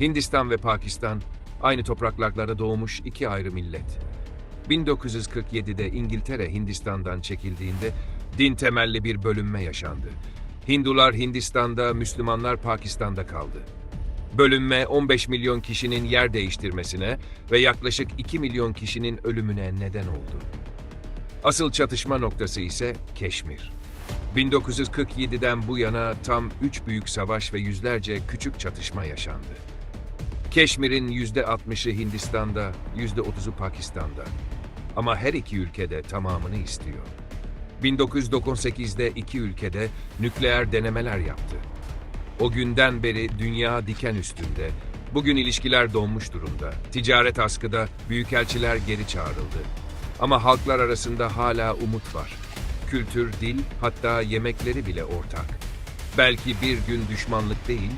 Hindistan ve Pakistan aynı topraklarda doğmuş iki ayrı millet. 1947'de İngiltere Hindistan'dan çekildiğinde din temelli bir bölünme yaşandı. Hindular Hindistan'da, Müslümanlar Pakistan'da kaldı. Bölünme 15 milyon kişinin yer değiştirmesine ve yaklaşık 2 milyon kişinin ölümüne neden oldu. Asıl çatışma noktası ise Keşmir. 1947'den bu yana tam 3 büyük savaş ve yüzlerce küçük çatışma yaşandı. Keşmir'in %60'ı Hindistan'da, %30'u Pakistan'da. Ama her iki ülkede tamamını istiyor. 1998'de iki ülkede nükleer denemeler yaptı. O günden beri dünya diken üstünde. Bugün ilişkiler donmuş durumda. Ticaret askıda, büyükelçiler geri çağrıldı. Ama halklar arasında hala umut var. Kültür, dil, hatta yemekleri bile ortak. Belki bir gün düşmanlık değil,